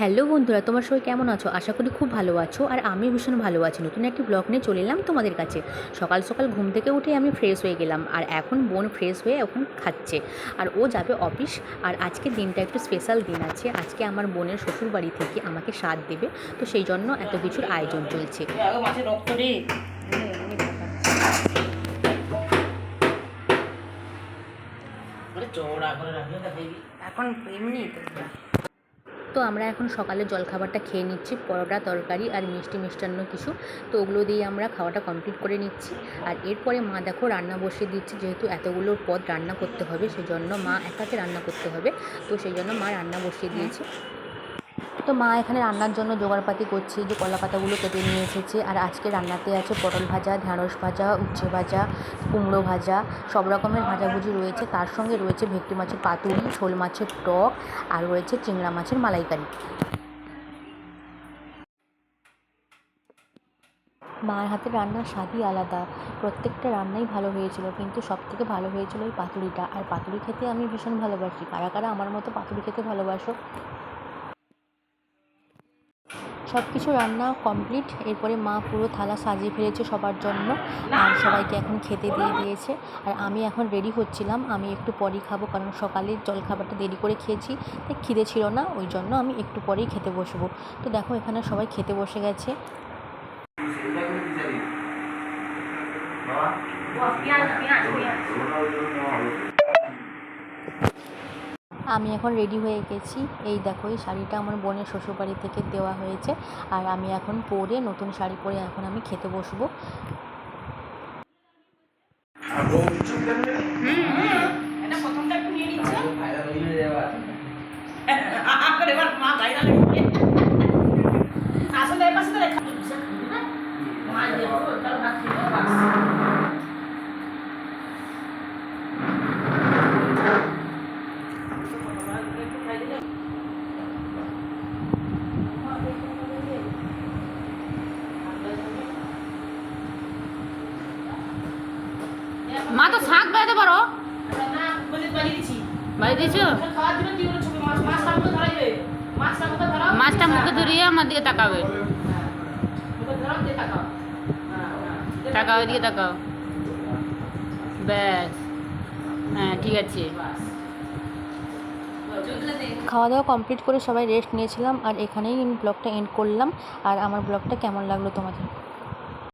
Hello বন্ধুরা তোমার সবাই কেমন আছো? আশা করি খুব ভালো আছো আর আমি ভীষণ ভালো আছি। নতুন একটি ব্লগ নিয়ে চলে এলাম তোমাদের কাছে। সকাল সকাল ঘুম থেকে উঠে আমি ফ্রেশ হয়ে গেলাম আর এখন বোন ফ্রেশ হয়ে এখন খাচ্ছে। আর ও যাবে অফিস আর আজকে দিনটা একটু স্পেশাল দিন আছে। আজকে আমার বোনের শ্বশুর বাড়ি থেকে আমাকে স্বাদ দেবে তো সেই জন্য এত কিছুর আয়োজন চলছে। এখন এমনি তো আমরা এখন সকালে জলখাবারটা খেয়ে নিচ্ছি, পরোটা, তরকারি আর মিষ্টি মিষ্টান্ন কিছু। তো ওগুলো দিয়ে আমরা খাওয়াটা কমপ্লিট করে নিচ্ছি। আর এরপরে মা দেখো রান্না বসিয়ে দিচ্ছি, যেহেতু এতগুলো পদ রান্না করতে হবে, সেজন্য মা একাতে রান্না করতে হবে। তো সেই জন্য মা রান্না বসিয়ে দিয়েছে। তো মা এখানে রান্নার জন্য জোগাড়পাতি করছে, যে কলা পাতাগুলো কেটে নিয়ে এসেছে। আর আজকে রান্নাতে আছে পটল ভাজা, ঢ্যাঁড়স ভাজা, উচ্ছে ভাজা, কুমড়ো ভাজা, সব রকমের ভাজাভুজি রয়েছে। তার সঙ্গে রয়েছে ভেটকি মাছের পাতুরি শোল মাছের টক, আর রয়েছে চিংড়া মাছের মালাইকারি। মায়ের হাতের রান্নার স্বাদই আলাদা। প্রত্যেকটা রান্নাই ভালো হয়েছিল, কিন্তু সব থেকে ভালো হয়েছিল ওই পাতুরিটা। আর পাতুরি খেতে আমি ভীষণ ভালোবাসি। কারা কারা আমার মতো পাতুরি খেতে ভালোবাসো? সব কিছু রান্না কমপ্লিট এরপরে মা পুরো থালা সাজিয়ে ফেলেছে সবার জন্য। আর সবাইকে এখন খেতে দিয়ে দিয়েছে। আর আমি এখন রেডি হচ্ছিলাম। আমি একটু পরেই খাব কারণ সকালের জলখাবারটা দেরি করে খেয়েছি। তাই খিদে ছিল না ওই জন্য আমি একটু পরেই খেতে বসবো। তো দেখো এখানে সবাই খেতে বসে গেছে। আমি এখন রেডি হয়ে গেছি। এই দেখো এই শাড়িটা আমার বোনের শ্বশুরবাড়ি থেকে দেওয়া হয়েছে। আর আমি এখন পরে নতুন শাড়ি পরে এখন আমি খেতে বসবো। এটা প্রথমটা নিচ্ছে এবার মা গাইরা আসলে এর পাশে তো রেখা মা দেখো তার ভাত খেলো বাস মা তো শাক বাজাতে পারো? বাড়ি দিয়েছ মাছটা মুখে ধরিয়ে আমার দিকে তাকাবে। তাকাও, এদিকে তাকাও। ব্যাস। হ্যাঁ ঠিক আছে। খাওয়া দাওয়া কমপ্লিট করে সবাই রেস্ট নিয়েছিলাম আর এখানেই ব্লগটা এন্ড করলাম। আর আমার ব্লগটা কেমন লাগল তোমাদের?